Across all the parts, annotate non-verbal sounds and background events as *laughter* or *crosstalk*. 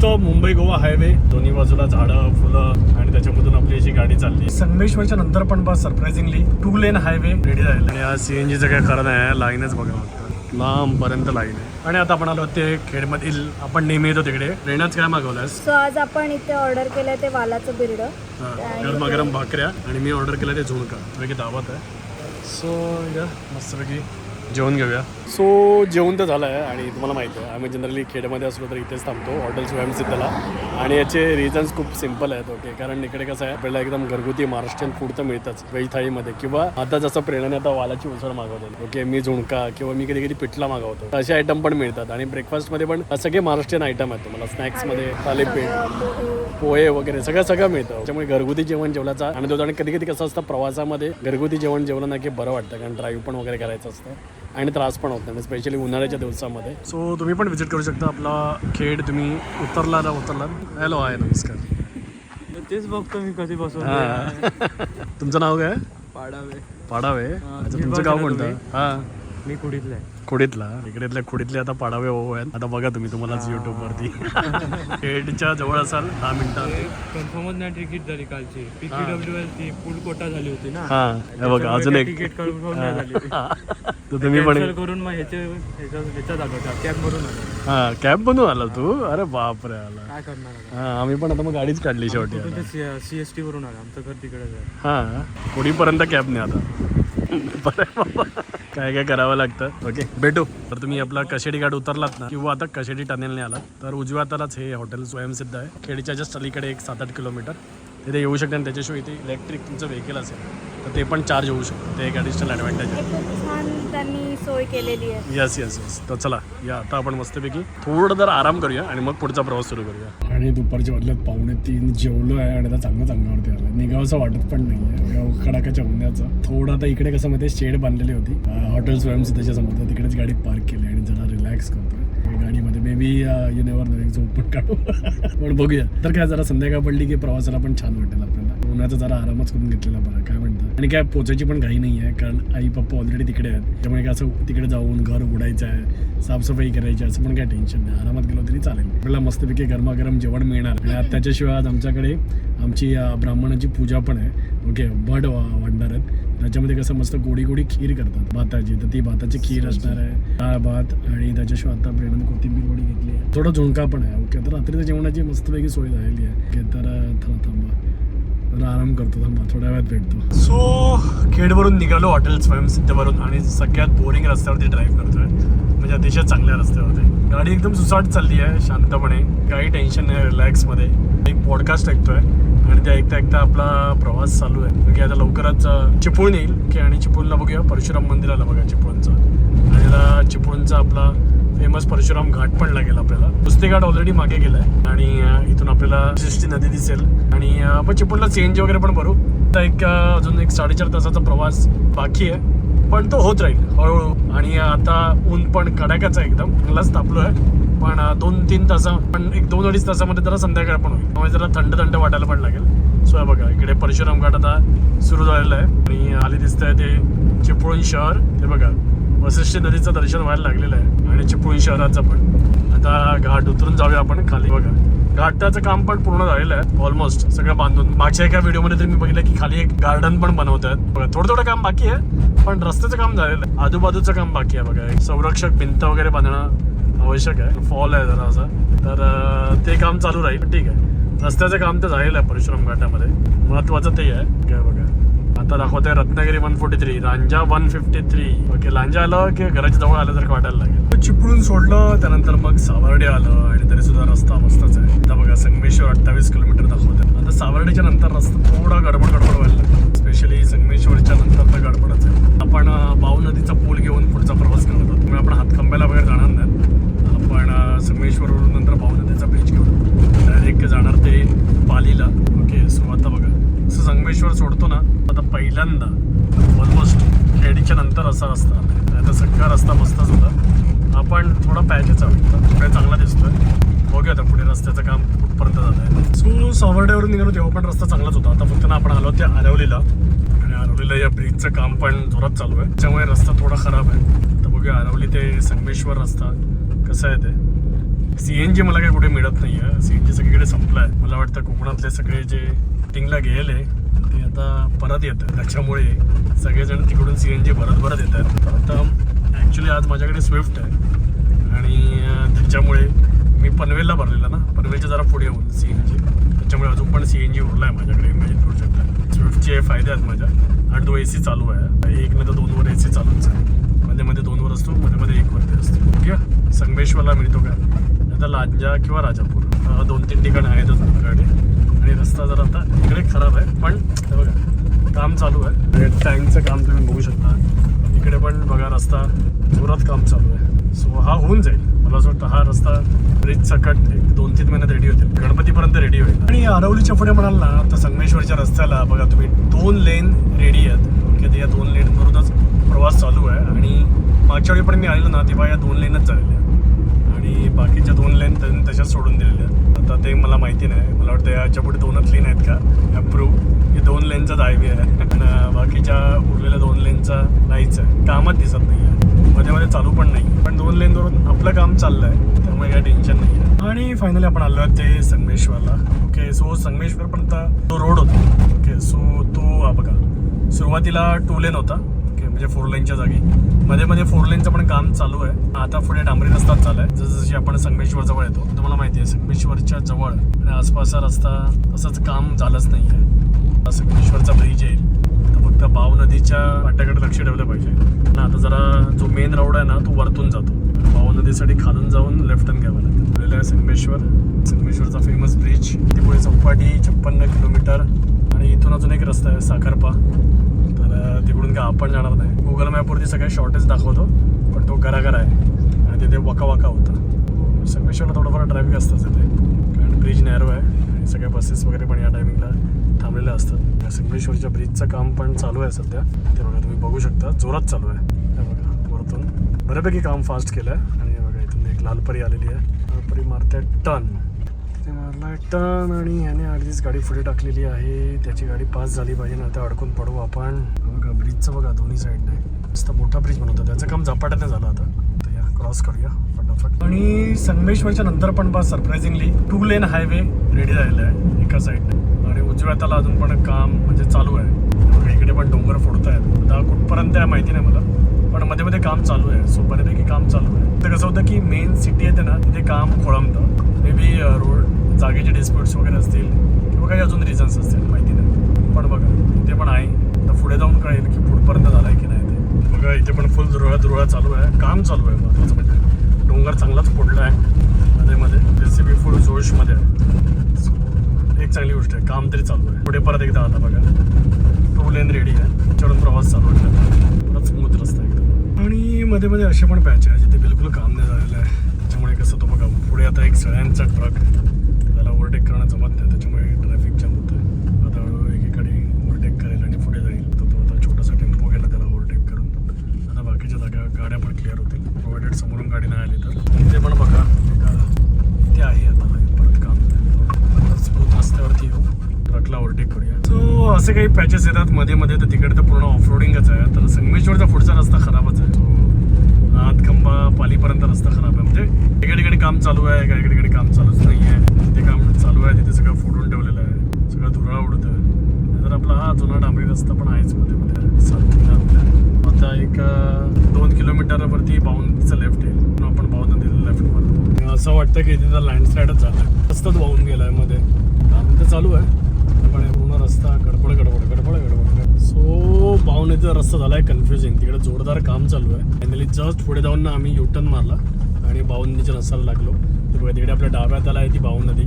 Stop Mumbai Goa highway दोन्ही बाजूला झाडं फुलं आणि त्याच्यामधून आपली अशी गाडी चालली. संगमेश्वरच्या नंतर पण बस surprisingly two lane highway ready झाले आणि आज सीएनजीचं काय खरं नाही लाईनच बघा फक्त. लांबपर्यंत लाईन आहे. आणि आता आपण आलो ते खेडमधील आपण नेहमी येतो तिकडे. रेणाच काय मागवलंस? सो आज आपण इथे ऑर्डर केलंय ते वालाचं बिरड. हा, गरमागरम भाकऱ्या. आणि मी ऑर्डर केलं ते झुणका. पैकी दावत आहे. सो या मस्तपैकी जेवण घेऊया. सो जेवण तर झालं आहे आणि तुम्हाला माहिती आहे आम्ही जनरली खेड्यामध्ये असलो तर इथेच थांबतो हॉटेल स्वयंसिद्धला आणि याचे रिझन्स खूप सिंपल आहेत ओके कारण इकडे कसं आहे आपल्याला एकदम घरगुती महाराष्ट्रीयन फूड तर मिळतंच व्हेज थाळीमध्ये. किंवा आता जसं प्रेरणाने आता वालाची उसळ मागवतो ओके मी झुणका किंवा मी कधी कधी पिठला मागवतो. असे आयटम पण मिळतात. आणि ब्रेकफास्टमध्ये पण सगळे महाराष्ट्रीयन आयटम आहेत. तुम्हाला स्नॅक्समध्ये थालीपीठ पोहे वगैरे सगळं सगळं मिळतं. त्यामुळे घरगुती जेवण जेवल्याचा आणि तो आणि कधी कधी कसं असतं प्रवासामध्ये घरगुती जेवण जेवलं ना की बरं वाटतं कारण ड्राईव्ह पण वगैरे करायचं असतं. आणि त्रास पण होत नाही स्पेशली उन्हाळ्याच्या दिवसामध्ये. सो तुम्ही पण विजिट करू शकता आपला खेड. तुम्ही उतरला ना उतरला हॅलो आहे नमस्कार. तेच बघतो मी कधी बसून तुमचं नाव काय? पाडावे. पाडावे. अच्छा तुमचं गाव कोणतं? हां. मी कुडीतला आहे. खोडीतला. इकडेतल्या खोडीतले आता पाडावे हो आहेत आता बघा तुम्ही तुम्हालाच युट्यूब वरती. *laughs* खेडच्या जवळ असाल दहा मिनिटात कन्फर्मच नाही तिकीट झाली कालची. पीसीडब्ल्यू एल ती फुल कोटा झाली होती ना. हा बघा अजून एक. *laughs* तिकीट तुम्ही पण करून मग ह्याचे ह्याच्या ह्याचा दाखवता कॅब भरून आलो. हा कॅब बनवून आला तू? अरे बापरे आला. काय करणार? हा आम्ही पण आता मग गाडीच काढली शेवटी तो आता. ते सी एस टी वरून आला. आमचं घर तिकडेच आहे हा पुढीपर्यंत कॅब नाही आता. *laughs* बरं बाबा काय काय करावं लागतं? ओके भेटू. तर तुम्ही आपला कशेडी घाट उतरलात ना किंवा आता कशेडी टनेलने आला तर उजव्या हातालाच हे हॉटेल स्वयंसिद्ध आहे. खेडीच्या जस्ट अलीकडे एक सात आठ किलोमीटर. तिथे येऊ शकते आणि त्याच्याशिवाय इथे इलेक्ट्रिक तुमचं व्हेकल असेल. तर ते पण चार्ज होऊ शकतं. ते एक ॲडिशनल ॲडव्हान्टेज आहे. खूप छान त्यांनी सोय केलेली आहे. यस यस यस तर चला या आता आपण मस्तपैकी थोडं जर आराम करूया आणि मग पुढचा प्रवास सुरू करूया. आणि दुपारच्या वाजल्यात पावणे तीन जेवलो आहे आणि आता चांगलं चांगल्यावरती आलं निघावंसं वाटत पण नाही आहे कडाकाच्या उन्हाचं थोडं आता इकडे कसं मध्ये शेड बांधलेली होती. हॉटेल स्वयंसिद्धच्या समोर. तर तिकडेच गाडी पार्क केली आणि जरा रिलॅक्स करतोय. गाडीमध्ये. Maybe you never know एक झोप पण काढू. पण बघूया. तर काय जरा संध्याकाळ पडली की प्रवासाला पण छान वाटेल आपल्याला. उन्हाचा जरा आरामच करून घेतलेला बरं काय म्हणतात. आणि काय पोचायची पण घाई नाही आहे कारण आई पप्पा ऑलरेडी तिकडे आहेत. त्यामुळे काय असं तिकडे जाऊन घर उघडायचं आहे साफसफाई करायची आहे, असं पण काय टेन्शन नाही. आरामात गेलो तरी चालेल. आपल्याला मस्तपैकी गरमागरम जेवण मिळणार. आणि त्याच्याशिवाय आज आमच्याकडे आमची uh, ब्राह्मणाची पूजा पण आहे. ओके भट वा- वाढणार आहेत. त्याच्यामध्ये कसं मस्त गोडी गोडी खीर करतात भाताची. तर ती भाताची खीर असणार आहे. डाळ भात आणि त्याच्याशिवाय आता ब्रेडमध्ये कोथिंबीर वडी घेतली आहे. थोडं झुणका पण आहे. ओके तर रात्रीच्या जेवणाची मस्तपैकी सोय झालेली आहे. तर थांबा आराम करतो थांबा. थोड्या वेळात भेटतो. सो खेडवरून निघालो हॉटेल स्वयंसिद्धवरून आणि सगळ्यात बोरिंग रस्त्यावरती ड्राईव्ह करतोय. म्हणजे अतिशय चांगल्या रस्त्यावरती. गाडी एकदम सुसाट चालली आहे शांतपणे. काही टेन्शन नाही रिलॅक्समध्ये एक पॉडकास्ट ऐकतोय. आणि त्या ऐकता ऐकता आपला प्रवास चालू आहे. की आता लवकरच अं, चिपळूण येईल. की आणि चिपळूणला बघूया परशुराम मंदिराला बघा चिपळूणचं. आणि आता चिपळूणचा आपला फेमस परशुराम घाट पण लागेल आपल्याला. पुस्ते घाट ऑलरेडी मागे गेलाय. आणि इथून आपल्याला सृष्टी नदी दिसेल. आणि अं, आपण चिपळूणला सीएनजी वगैरे पण भरू. आता एक अजून एक साडेचार तासाचा प्रवास बाकी आहे. पण तो होत राहील हळूहळू. आणि आता ऊन पण कडाक्याचा एकदम. चांगलाच तापलो आहे पण दोन तीन तासा पण एक दोन अडीच तासामध्ये जरा संध्याकाळ पण होईल. त्यामुळे जरा थंड थंड वाटायला पण लागेल. सो हे बघा इकडे परशुराम घाट आता सुरू झालेला आहे. आणि आली दिसतंय ते चिपळूण शहर. ते बघा वशिष्ठी नदीचं दर्शन व्हायला लागलेलं आहे. आणि चिपळूण शहराचं पण. आता घाट उतरून जाऊया आपण खाली. बघा घाटाचं काम पण पूर्ण झालेलं आहे. ऑलमोस्ट सगळं बांधून. मागच्या एका व्हिडिओमध्ये तर मी बघितलं की खाली एक गार्डन पण बनवत आहेत. बघा थोडं थोडं काम बाकी आहे पण रस्त्याचं काम झालेलं आहे. आजूबाजूचं काम बाकी आहे. बघा एक संरक्षक भिंत वगैरे बांधणं. आवश्यक आहे. फॉल आहे जरा असं. तर ते काम चालू राहील. ठीक आहे. रस्त्याचं काम तर झालेलं आहे परशुराम घाटामध्ये. महत्वाचं ते आहे. काय बघा. आता दाखवतोय Ratnagiri one forty three Lanja one fifty three okay Lanja आलं की घराच्या जवळ आलं तर वाटायला लागेल. चिपळून सोडलं त्यानंतर मग सावर्डे आलं आणि तरी सुद्धा रस्ता मस्तच आहे. आता बघा संगमेश्वर अठ्ठावीस किलोमीटर दाखवतोय. आता सावर्डेच्या नंतर रस्ता थोडा गडबड गडबड व्हायला लागला. स्पेशली संगमेश्वरच्या नंतर तर गडबडच आहे आपण अं, बाऊ नदीचा पूल घेऊन पुढचा प्रवास करत आहोत त्यामुळे आपण हातखंब्याला वगैरे जाणार नाही आपण अं, संगमेश्वरवरून नंतर बाऊ नदीचा ब्रिज घेऊन डायरेक्ट जाणार ते पालीला ओके सो आता बघा असं संगमेश्वर सोडतो ना आता पहिल्यांदा ऑलमोस्ट खेडीच्या नंतर असा रस्ता आता सगळा रस्ता मस्तच होता. आपण थोडा पॅचेच आवडतं पुढे चांगला दिसतोय. बघूया आता पुढे रस्त्याचं काम कुठपर्यंत झालं आहे. सो सावर्डेवरून निघालो तेव्हा पण रस्ता चांगलाच होता. आता फक्त ना आपण आलो त्या आरवलीला. आणि आरवलीला या ब्रिजचं काम पण जोरात चालू आहे. त्यामुळे रस्ता थोडा खराब आहे. तर बघूया आरवली ते संगमेश्वर रस्ता कसं आहे ते. सी एन जी मला काही कुठे मिळत नाही आहे सी एन जी सगळीकडे संपलं आहे मला वाटतं कोकणातले सगळे जे टिंगला गेले ते आता परत येतात त्याच्यामुळे सगळेजण तिकडून C N G Bharat Bharat येतात. तर आता ॲक्च्युली आज माझ्याकडे स्विफ्ट आहे. आणि त्याच्यामुळे मी पनवेलला भरलेला ना. पनवेलच्या जरा पुढे येऊन सी एन जी त्याच्यामुळे अजून पण सी एन जी उरला आहे माझ्याकडे इमॅजिन करू शकता स्विफ्टचे फायदे आहेत माझ्या. आणि तो ए सी चालू आहे. एक नाही तर दोनवर ए सी चालूच आहे. मध्ये मध्ये दोनवर असतो मध्ये मध्ये एकवरती असतो. ओके? संगमेश्वरला मिळतो का? आता लांजा किंवा राजापूर. दोन तीन ठिकाणं आहेतच आपल्याकडे आणि रस्ता जर आता इकडे खराब आहे पण बघा काम चालू आहे. टँकचं काम तुम्ही बघू शकता. इकडे पण बघा रस्ता जोरात काम चालू आहे. सो हा होऊन जाईल. मला असं वाटतं हा रस्ता ब्रिज सकट एक दोन तीन महिन्यात रेडी होतील. गणपतीपर्यंत रेडी होईल. आणि आरवलीच्या पुढे म्हणाल ना तर संगमेश्वरच्या रस्त्याला बघा तुम्ही दोन लेन रेडी आहेत. ओके या दोन लेनवरूनच प्रवास चालू आहे. आणि मागच्या वेळी पण मी आलेलो ना तेव्हा या दोन लेनच झालेल्या आणि बाकीच्या दोन लेन त्यांनी तशाच सोडून दिलेल्या आहेत. होता ते मला माहिती नाही. मला वाटतं याच्यापुढे दोनच लेन आहेत का? अप्रूव्ह हे दोन लेनचाच हायवे आहे. आणि बाकीच्या उरलेल्या दोन लेनचा नाहीच आहे. कामच दिसत नाही आहे मध्ये मध्ये चालू पण नाही पण दोन लेनवरून आपलं काम चाललं आहे त्यामुळे काही टेन्शन नाही आहे आणि फायनली आपण आलो आहे ते संगमेश्वरला. ओके सो संगमेश्वरपर्यंत तो रोड होता. ओके सो तो हा बघा. सुरुवातीला टू लेन होता. ओके म्हणजे फोर लेनच्या जागी. मध्ये मध्ये फोर लेनचं पण काम चालू आहे. आता पुढे डांबरी रस्ता चालू आहे. जसजशी आपण संगमेश्वर जवळ येतो तुम्हाला माहिती आहे संगमेश्वरच्या जवळ आणि आसपासचा रस्ता तसंच काम झालंच नाही आहे संगमेश्वरचा ब्रिज येईल. तर फक्त बाव नदीच्या वाट्याकडे लक्ष ठेवलं पाहिजे. आणि आता जरा जो मेन रोड आहे ना तो वरतून जातो. बाव नदीसाठी खालून जाऊन लेफ्ट टर्न घ्यावं लागतं. आहे संगमेश्वर. संगमेश्वरचा फेमस ब्रिज ते चौपाटी छप्पन्न किलोमीटर. आणि इथून अजून एक रस्ता आहे साखरपा. तिकडून काय आपण जाणार नाही. गुगल मॅपवरती सगळे शॉर्टेज दाखवतो पण तो घराघर आहे. आणि तिथे वका वका होता. संगमेश्वरला थोडंफार ट्रॅफिक असतं तिथे. कारण ब्रिज नॅरो आहे. आणि सगळ्या बसेस वगैरे पण या टायमिंगला थांबलेल्या असतात. संगमेश्वरच्या ब्रिजचं काम पण चालू आहे सध्या. ते बघा तुम्ही बघू शकता. जोरात चालू आहे. हे बघा वरतून. बऱ्यापैकी काम फास्ट केलं आहे आणि बघा इथून एक लालपरी आलेली आहे. लालपरी मारते टन. ते मारला. टर्न आणि ह्याने अर्धीच गाडी पुढे टाकलेली आहे. त्याची गाडी पास झाली पाहिजे ना आता अडकून पडू आपण. बघा ब्रिजचं बघा दोन्ही साईडने मस्त मोठा ब्रिज बनवतो त्याचं काम झपाट्याने झालं आता. तर या क्रॉस करूया फटाफट. आणि संगमेश्वरच्या नंतर पण बस surprisingly two lane highway ready झालेला आहे एका साईडने आणि उजव्या त्याला अजून पण काम म्हणजे चालू आहे. इकडे पण डोंगर फोडत आहेत आता कुठपर्यंत आहे माहिती नाही मला. पण मध्ये मध्ये काम चालू आहे. सो बऱ्यापैकी काम चालू आहे. तर कसं होतं की मेन सिटी येते ना तिथे काम खोळंबतं. मे बी रोड जागेचे डिस्प्युट्स वगैरे असतील किंवा काही अजून रिझन्स असतील माहिती नाही. पण बघा ते पण आहे. तर पुढे जाऊन कळेल की पुढपर्यंत झालं आहे की नाही ते. बघा इथे पण फुल धुरळा धुरळा चालू आहे. काम चालू आहे महत्त्वाचं म्हणजे. डोंगर चांगलाच फोडला आहे. मध्ये मध्ये. बी फुल जोशमध्ये आहे. सो एक चांगली गोष्ट आहे. काम तरी चालू आहे. पुढे परत एकदा आला बघा. टू लेन रेडी आहे. चढून प्रवास चालू आहे. परत स्मूथ रस्ता एकदम आणि मध्ये मध्ये असे पण पॅच आहे जिथे बिलकुल काम नाही झालेलं आहे. त्याच्यामुळे कसं तो बघा पुढे आता एक सगळ्यांचा ट्रक त्याला ओव्हरटेक करणं जमत नाही त्याच्यामुळे ट्रॅफिक जाम होतं आहे आता हळूहळू एकीकडे ओव्हरटेक करेल आणि पुढे जाईल तर तो आता छोटासा टेम्पो गेला त्याला ओव्हरटेक करून आता बाकीच्या जागा गाड्या पण क्लिअर होतील प्रोव्हाइडेड समोरून गाडी नाही आली तर इथे पण बघा एक ते आहे आता परत काम आता स्मूथ रस्त्यावरती येऊ ट्रकला ओव्हरटेक करूया सो असे काही पॅचेस येतात मध्ये मध्ये तर तिकडे तर पूर्ण ऑफ रोडिंगच आहे. तर संगमेश्वरचा पुढचा रस्ता खराबच आहे. तो आत खंबा पालीपर्यंत रस्ता खराब आहे. म्हणजे एका ठिकाणी काम चालू आहे काही ठिकाणी काम चालूच नाही आहे ते काम चालू आहे तिथे सगळं फोडून ठेवलेलं आहे. सगळं धुरळा उडत आहे तर आपला हा जुना डांबरी रस्ता पण आहेच मध्ये मध्ये. आता एक दोन किलोमीटरवरती बावनचं लेफ्ट आहे. म्हणून आपण बावन नदीला लेफ्ट मारतो असं वाटतं की तिथं लँडस्लाईडच झालं रस्ताच वाहून गेलायमध्ये. काम तर चालू आहे. रस्ता गडबड गडबड गडबड गडबड. सो बावनेचा रस्ता झाला आहे कन्फ्युजिंग तिकडे जोरदार काम चालू आहे. फायनली जस्ट पुढे जाऊन ना आम्ही युटर्न मारला आणि बावनदीच्या रस्त्याला लागलो. तर तिकडे आपल्या डाव्या हाताला आहे ती बावन नदी.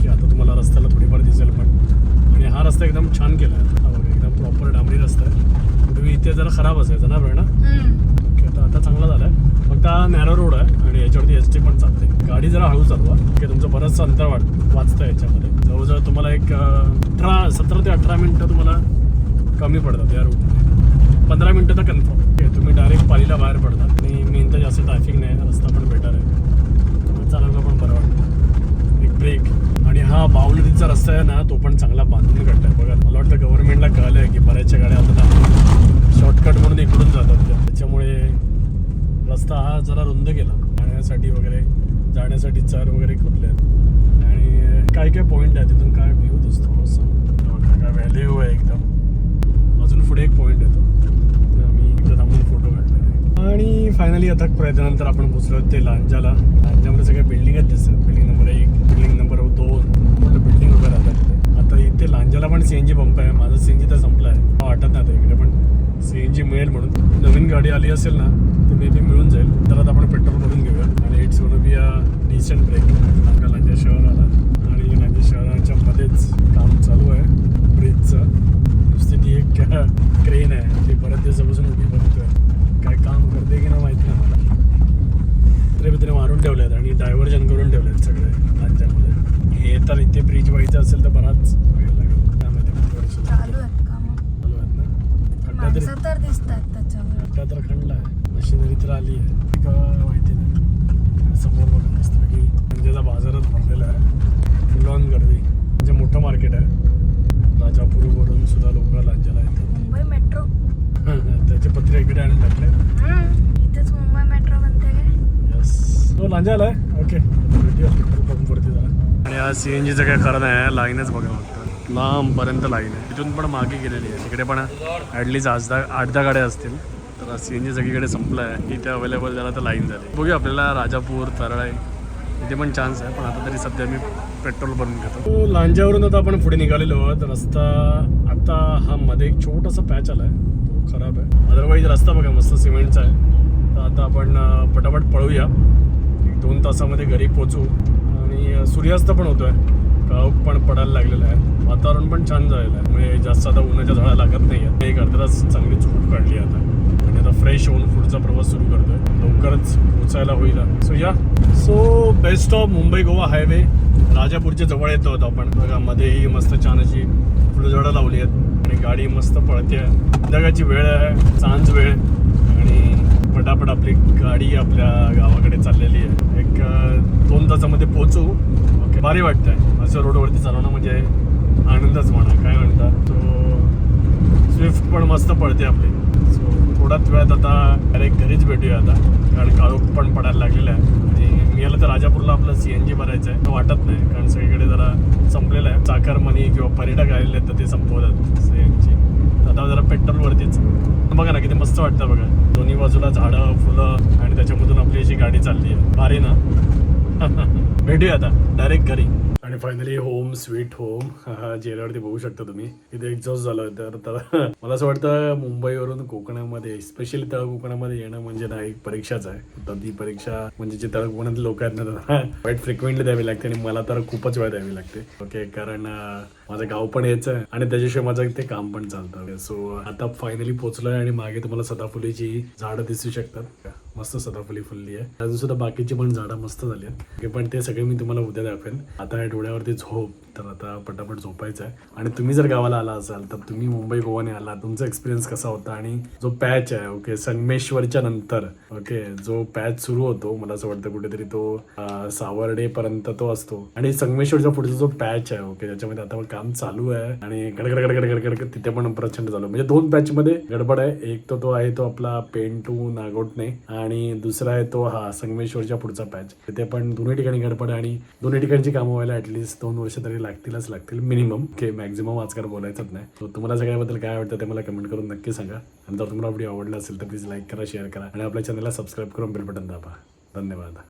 की आता तुम्हाला रस्त्याला थोडीफार दिसेल पण. आणि हा रस्ता एकदम छान केला आहे हा बघा एकदम प्रॉपर डांबरी रस्ता आहे. पूर्वी इथे जरा खराब असायचा ना ना ओके आता आता चांगला झाला आहे फक्त हा नॅरो रोड आहे आणि याच्यावरती एस टी पण चालते गाडी जरा हळू चालवा की तुमचं बरंचसं अंतर वाट वाचतं याच्यामध्ये. जवळजवळ तुम्हाला एक अठरा सतरा ते अठरा मिनटं तुम्हाला कमी पडतात या रूटमध्ये पंधरा मिनटं तर कन्फर्म ओके तुम्ही डायरेक्ट पालीला बाहेर पडतात. आणि मेन तर जास्त ट्रॅफिक नाही रस्ता पण बेटर आहे. त्यामुळे चालायला पण बरं वाटतं. एक ब्रेक आणि हा बावनदीचा रस्ता आहे ना तो पण चांगला बांधून कट्टा आहे बघा मला वाटतं गव्हर्नमेंटला कळलं आहे की बऱ्याचशा गाड्या आता शॉर्टकट म्हणून इकडून जातात त्या. त्याच्यामुळे रस्ता हा जरा रुंद गेला. जाण्यासाठी वगैरे जाण्यासाठी चार वगैरे खोदले आहेत. आणि काय काय पॉईंट आहे तिथून काय व्ह्यू दिसतो असं? काय काय व्हॅल्यू आहे एकदम? अजून पुढे एक पॉईंट येतो. तर आम्ही थांबून फोटो काढले आणि फायनली अथक प्रयत्नानंतर आपण पोचलो ते लांजाला. लांजामध्ये सगळ्या बिल्डिंगच दिसतात बिल्डिंग नंबर एक बिल्डिंग नंबर दोन. म्हटलं बिल्डिंग वगैरे राहतात. आता इथे लांजाला पण सी एन जी पंप आहे. माझा सी एन जी तर संपला आहे. वाटत नाही आता इकडे पण. सी एन जी मिळेल म्हणून. नवीन गाडी आली असेल ना तर मे बी मिळून जाईल. तर आता आपण पेट्रोल भरून घेऊया. आणि it's one be a decent break नाका लांजा शहराला. आणि लांजा शहराच्या मध्येच काम चालू आहे. ब्रिजचं नुसती ती एक *laughs* क्रेन आहे. ती बऱ्याच दिवसापासून उभी बघतोय. काय काम करते की ना माहीत नाही मला. तरी तिने मारून ठेवले आहेत आणि डायव्हर्जन करून ठेवलेत आहेत सगळे लांजामध्ये हे तर इथे ब्रिज व्हायचं असेल तर बराच वेळ लागेल. त्यामध्ये खूप वर्ष चालू आहेत कामं चालू आहेत ना खड्डा तरी माणसं तर दिसत आहेत त्याच्यावर खड्डा तर खंडला आहे. मशिनरी तर आली आहे. का माहिती नाही. समोर बघा मस्तपैकी म्हणजे बाजारात भरलेला आहे. फुल ऑन गर्दी. म्हणजे मोठं मार्केट आहे. राजापूरवरून सुद्धा लोक लांजाला येतात. मुंबई मेट्रो त्याचे पत्रे इकडे आणून टाकले. इथेच मुंबई मेट्रो बनते काय? यस तो लांजा आलाय ओके पेट्रोल पंपवरती जरा. आणि आज सी एन जीचं काय खरं नाही लाईनच बघा फक्त लांबपर्यंत लाईन आहे. तिथून पण मागे गेलेली आहे. तिकडे पण ॲटलीस्ट आज दहा आठ दहा गाड्या असतील. तर सी एन जी सगळीकडे संपलं आहे इथे अवेलेबल झाला तर लाईन झाली. बघूया आपल्याला राजापूर तरळाई इथे पण चान्स आहे. पण आता तरी सध्या मी पेट्रोल भरून घेतो. लांजावरून आता आपण पुढे निघालेलो आहोत. रस्ता आता हा मध्ये एक छोटासा पॅच आला आहे तो खराब आहे. अदरवाईज रस्ता बघा मस्त सिमेंटचा आहे. तर आता आपण पटापट पळूया. एक दोन तासामध्ये घरी पोचू आणि सूर्यास्त पण होतो आहे पण पडायला लागलेला आहे वातावरण पण छान झालेलं आहे. म्हणजे जास्त आता उन्हाच्या झळा लागत नाही आहेत एक अर्धा चांगली चूक काढली आता. आणि आता फ्रेश होऊन पुढचा प्रवास सुरू करतोय. लवकरच पोचायला होईल सो या so best of Mumbai Goa highway राजापूरच्या जवळ येतो होतो आपण. बघा मध्येही मस्त छान अशी फुलझाडं लावली आहेत. आणि गाडी मस्त पळते. संध्याकाळची वेळ आहे. सांज वेळ. आणि पटापट आपली गाडी आपल्या गावाकडे चाललेली आहे. एक दोन तासामध्ये पोचू ओके भारी वाटतंय. असं रोडवरती चालवणं म्हणजे आनंदच म्हणा काय म्हणतात तो स्विफ्ट पण मस्त पडते आपली. सो थोड्याच वेळात आता डायरेक्ट घरीच भेटूया आता. कारण काळोख पण पडायला लागलेला आहे. आणि मी आलं तर राजापूरला आपलं सी एन जी भरायचं आहे. वाटत नाही कारण सगळीकडे जरा संपलेलं आहे. चाकरमनी किंवा पर्यटक आलेले आहेत तर ते संपवतात सी एन जी आता जरा पेट्रोलवरतीच बघा ना किती मस्त वाटतं बघा. दोन्ही बाजूला झाडं फुलं आणि त्याच्यामधून आपली अशी गाडी चालली आहे. भारी ना? *laughs* भेटूया आता डायरेक्ट घरी. आणि फायनली होम स्वीट होम जेलवरती बघू शकता तुम्ही. इथे एक्झॉस्ट झालं तर तर *laughs* मला असं वाटतं मुंबईवरून कोकणामध्ये स्पेशली तळ कोकणामध्ये येणं म्हणजे ना एक परीक्षाच आहे. तर ती परीक्षा म्हणजे जे तळ कोकणातले लोक आहेत ना त्यांना वाईट फ्रिक्वेंटली द्यावी लागते आणि मला तर खूपच वेळ द्यावी लागते. ओके कारण माझं गाव पण यायचं आहे. आणि त्याच्याशिवाय माझं ते काम पण चालतं. सो आता फायनली पोहोचलोय आणि मागे तुम्हाला सदाफुलीची झाडं दिसू शकतात. मस्त सदाफुली फुलली आहे. अजून सुद्धा बाकीची पण झाडं मस्त झाली आहेत. पण ते सगळे मी तुम्हाला उद्या दाखवेन. आता या डोळ्यावरती झोप. तर आता पटापट झोपायचं आहे आणि तुम्ही जर गावाला आला असाल तर तुम्ही मुंबई गोवाने आला तुमचा एक्सपिरियन्स कसा होता? आणि जो पॅच आहे ओके संगमेश्वरच्या नंतर ओके जो पॅच सुरू होतो मला असं वाटतं कुठेतरी तो सावर्डे पर्यंत तो असतो. आणि संगमेश्वरच्या पुढचा जो पॅच आहे ओके ज्याच्यामध्ये आता काम चालू आहे आणि गडगड गडगड गडगड तिथे पण प्रचंड चालू म्हणजे दोन पॅच मध्ये गडबड आहे. एक तर तो आहे तो आपला पेन टू नागोटणे आणि दुसरा आहे तो हा संगमेश्वरच्या पुढचा पॅच तिथे पण दोन्ही ठिकाणी गडबड आहे आणि दोन्ही ठिकाणची कामं व्हायला ऍटलीस्ट दोन वर्ष तरी लागतीलच लागतील मिनिमम की मॅक्झिमम आजकाल बोलायचंच नाही. तर तुम्हाला सगळ्याबद्दल काय वाटतं ते मला कमेंट करून नक्की सांगा. आणि जर तुम्हाला व्हिडिओ आवडला असेल तर प्लीज लाईक करा शेअर करा. आणि आपल्या चॅनलला सबस्क्राईब करून बेल बटन दाबा. धन्यवाद.